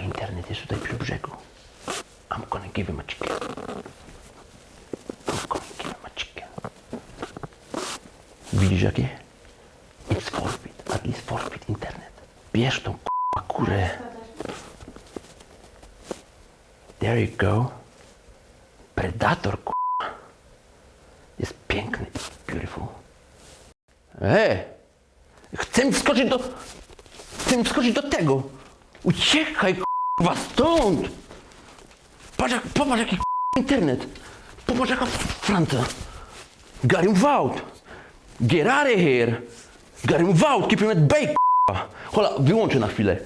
internet jest tutaj przy brzegu. I'm gonna give him a chicken. I'm gonna give him a chicken. Widzisz jakie? It's forfeit. At least forfeit internet. Bierz tą k***a kurę. There you go. Predator k***a. Jest piękny. Beautiful. E! Chcę wskoczyć do... Chcę wskoczyć do tego. Uciekaj k***wa stąd. Patrz jak, popatrz jaki internet. Popatrz jaka Francja. Got him out. Get out of here. Got him out. Keep him at bay k***a. Hola, wyłączę na chwilę.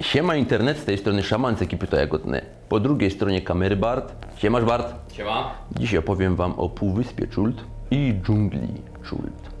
Siema internet, z tej strony szaman z ekipy To Jagodne. Po drugiej stronie kamery Bart. Siemasz Bart. Siema. Dzisiaj opowiem Wam o Półwyspie Czult i dżungli Czult.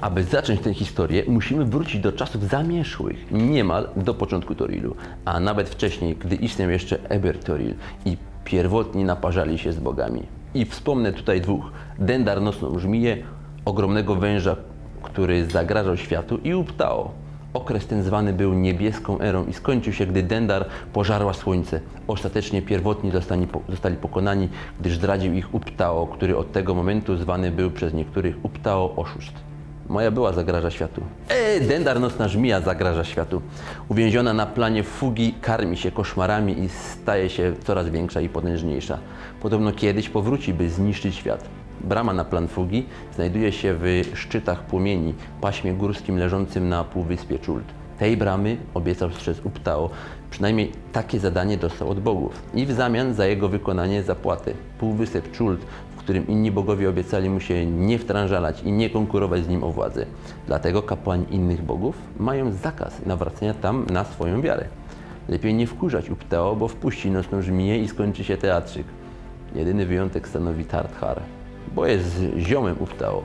Aby zacząć tę historię, musimy wrócić do czasów zamierzchłych, niemal do początku Torilu, a nawet wcześniej, gdy istniał jeszcze Eber Toril i pierwotni naparzali się z bogami. I wspomnę tutaj dwóch. Dendar nocną żmiję, ogromnego węża, który zagrażał światu i Uptao, Okres ten zwany był niebieską erą i skończył się, gdy Dendar pożarła słońce. Ostatecznie pierwotni zostali, zostali pokonani, gdyż zdradził ich Uptao, który od tego momentu zwany był przez niektórych Uptao oszust. Moja była zagraża światu. E, Dendar nocna żmija zagraża światu. Uwięziona na planie fugi karmi się koszmarami i staje się coraz większa i potężniejsza. Podobno kiedyś powróci, by zniszczyć świat. Brama na plan fugi znajduje się w szczytach płomieni, paśmie górskim leżącym na półwyspie Czult. Tej bramy obiecał strzec Uptao, przynajmniej takie zadanie dostał od bogów i w zamian za jego wykonanie zapłatę. Półwysep Czult, którym inni bogowie obiecali mu się nie wtrążalać i nie konkurować z nim o władzę. Dlatego kapłani innych bogów mają zakaz nawracania tam na swoją wiarę. Lepiej nie wkurzać Uptao, bo wpuści nocną żmiję i skończy się teatrzyk. Jedyny wyjątek stanowi Tarthar, bo jest ziomem Uptao.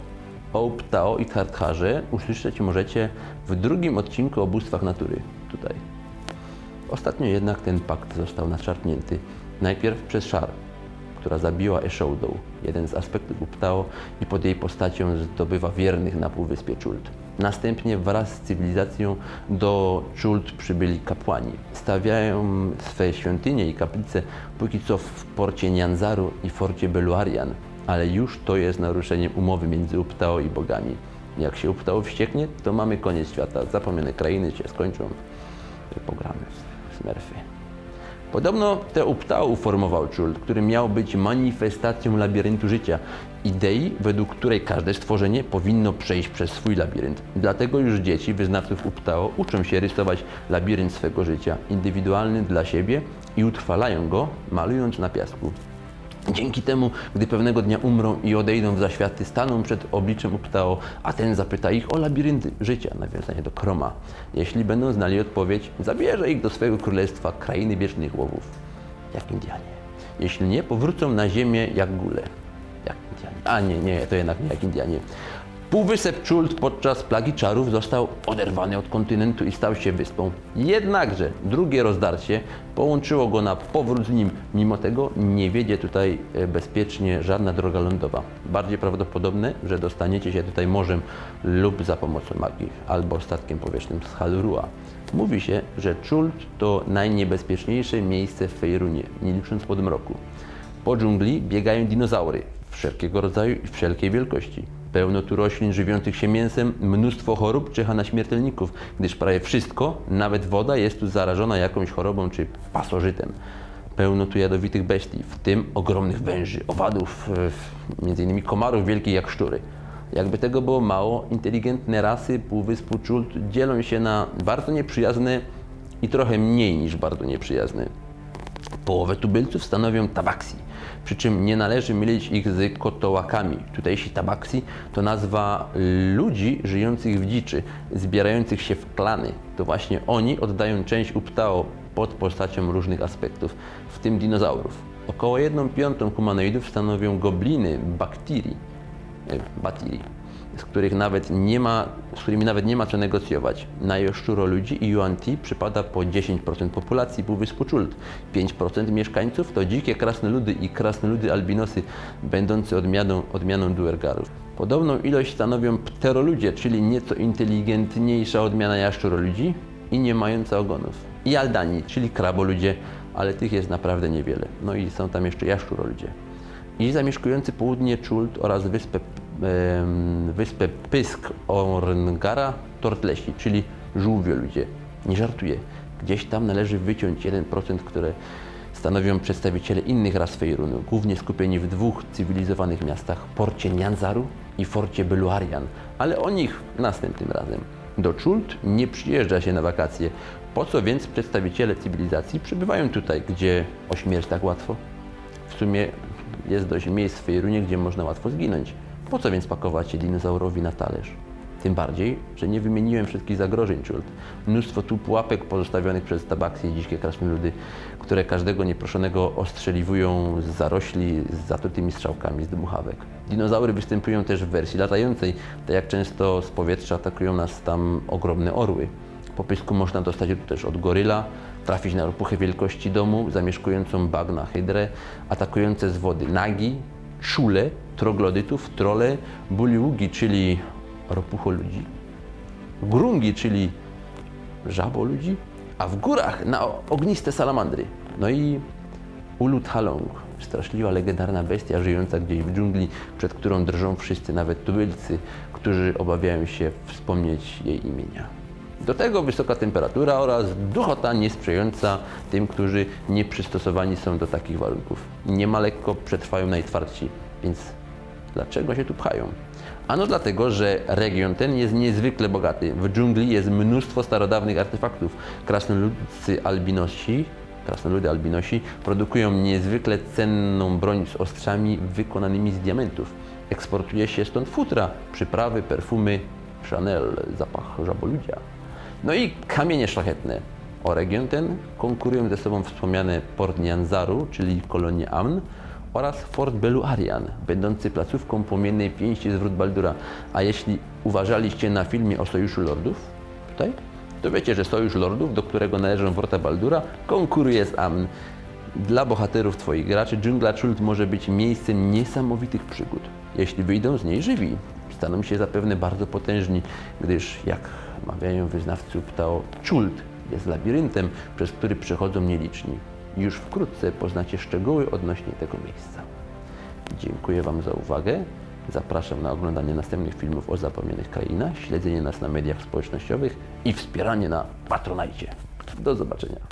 O Uptao i Tartharze usłyszeć możecie w drugim odcinku o bóstwach natury, tutaj. Ostatnio jednak ten pakt został naczarpnięty. Najpierw przez Szar, która zabiła Eshodą, jeden z aspektów Uptao i pod jej postacią zdobywa wiernych na półwyspie Czult. Następnie wraz z cywilizacją do Czult przybyli kapłani. Stawiają swe świątynie i kaplice póki co w porcie Nianzaru i forcie Beluarian, ale już to jest naruszeniem umowy między Uptao i bogami. Jak się Uptao wścieknie, to mamy koniec świata. Zapomniane krainy się skończą. Pogramy w Smurfy. Podobno te Uptao uformował Czult, który miał być manifestacją labiryntu życia, idei, według której każde stworzenie powinno przejść przez swój labirynt. Dlatego już dzieci wyznawców Uptao uczą się rysować labirynt swego życia, indywidualny dla siebie i utrwalają go, malując na piasku. Dzięki temu, gdy pewnego dnia umrą i odejdą w zaświaty, staną przed obliczem Uptao, a ten zapyta ich o labirynty życia, nawiązanie do Kroma. Jeśli będą znali odpowiedź, zabierze ich do swojego królestwa, krainy wiecznych łowów, jak Indianie. Jeśli nie, powrócą na ziemię jak góle, jak Indianie. A nie, nie, to jednak nie jak Indianie. Półwysep Czult podczas plagi czarów został oderwany od kontynentu i stał się wyspą. Jednakże drugie rozdarcie połączyło go na powrót z nim. Mimo tego nie wiedzie tutaj e, bezpiecznie żadna droga lądowa. Bardziej prawdopodobne, że dostaniecie się tutaj morzem lub za pomocą magii, albo statkiem powietrznym z Halurua. Mówi się, że Czult to najniebezpieczniejsze miejsce w Fejrunie, nie licząc podmroku. Po dżungli biegają dinozaury wszelkiego rodzaju i wszelkiej wielkości. Pełno tu roślin żywiących się mięsem, mnóstwo chorób czyha na śmiertelników, gdyż prawie wszystko, nawet woda, jest tu zarażona jakąś chorobą czy pasożytem. Pełno tu jadowitych bestii, w tym ogromnych węży, owadów, e, między innymi komarów wielkich jak szczury. Jakby tego było mało, inteligentne rasy Półwyspu Czult dzielą się na bardzo nieprzyjazne i trochę mniej niż bardzo nieprzyjazne. Połowę tubylców stanowią tabaksi, przy czym nie należy mylić ich z kotołakami. Tutejsi tabaksi to nazwa ludzi żyjących w dziczy, zbierających się w klany. To właśnie oni oddają część Uptao pod postacią różnych aspektów, w tym dinozaurów. Około 1 piątą humanoidów stanowią gobliny Baktiri, e, Batiri. z których nawet nie ma, z którymi nawet nie ma co negocjować. Na jaszczuro ludzi i Yuan Ti przypada po 10% populacji Półwyspu Chult. 5% mieszkańców to dzikie krasnoludy i krasnoludy albinosy, będące odmianą, odmianą duergarów. Podobną ilość stanowią pteroludzie, czyli nieco inteligentniejsza odmiana jaszczuroludzi i nie mająca ogonów. I aldani, czyli kraboludzie, ale tych jest naprawdę niewiele. No i są tam jeszcze jaszczuroludzie. I zamieszkujący południe Chult oraz wyspę, em, wyspę Pysk Orngara Tortlesi, czyli żółwioludzie. Nie żartuję. Gdzieś tam należy wyciąć 1%, które stanowią przedstawiciele innych ras Fejrunu, głównie skupieni w dwóch cywilizowanych miastach, porcie Nianzaru i forcie Beluarian, ale o nich następnym razem. Do Chult nie przyjeżdża się na wakacje, po co więc przedstawiciele cywilizacji przybywają tutaj, gdzie o śmierć tak łatwo? W sumie jest dość miejsc w Fejrunie, gdzie można łatwo zginąć. Po co więc pakować się dinozaurowi na talerz? Tym bardziej, że nie wymieniłem wszystkich zagrożeń Chult. Mnóstwo tu pułapek pozostawionych przez tabaksy i dzikie krasnoludy, które każdego nieproszonego ostrzeliwują z zarośli z zatrutymi strzałkami z dmuchawek. Dinozaury występują też w wersji latającej, tak jak często z powietrza atakują nas tam ogromne orły. Po pysku można dostać też od goryla, trafić na ropuchę wielkości domu, zamieszkującą bagna hydrę, atakujące z wody nagi, czule, troglodytów, trole, buliugi, czyli ropucho ludzi, grungi, czyli żabo ludzi, a w górach na ogniste salamandry. No i Ulut Halong, straszliwa, legendarna bestia żyjąca gdzieś w dżungli, przed którą drżą wszyscy, nawet tubylcy, którzy obawiają się wspomnieć jej imienia. Do tego wysoka temperatura oraz duchota niesprzyjająca tym, którzy nieprzystosowani są do takich warunków. Niema lekko przetrwają najtwardsi, więc dlaczego się tu pchają? Ano dlatego, że region ten jest niezwykle bogaty. W dżungli jest mnóstwo starodawnych artefaktów. Krasnoludcy albinosi, krasnoludy albinosi produkują niezwykle cenną broń z ostrzami wykonanymi z diamentów. Eksportuje się stąd futra, przyprawy, perfumy, Chanel, zapach żaboludzia. No i kamienie szlachetne. O region ten konkurują ze sobą wspomniane Port Nianzaru, czyli kolonie Amn, oraz Fort Beluarian, będący placówką płomiennej pięści z wrót Baldura. A jeśli uważaliście na filmie o Sojuszu Lordów, tutaj, to wiecie, że Sojusz Lordów, do którego należą Wrota Baldura, konkuruje z Amn. Dla bohaterów Twoich graczy dżungla Chult może być miejscem niesamowitych przygód. Jeśli wyjdą z niej żywi, staną się zapewne bardzo potężni, gdyż, jak mawiają wyznawcy Ptao, Chult jest labiryntem, przez który przechodzą nieliczni. Już wkrótce poznacie szczegóły odnośnie tego miejsca. Dziękuję Wam za uwagę. Zapraszam na oglądanie następnych filmów o zapomnianych krainach, śledzenie nas na mediach społecznościowych i wspieranie na Patronajcie. Do zobaczenia.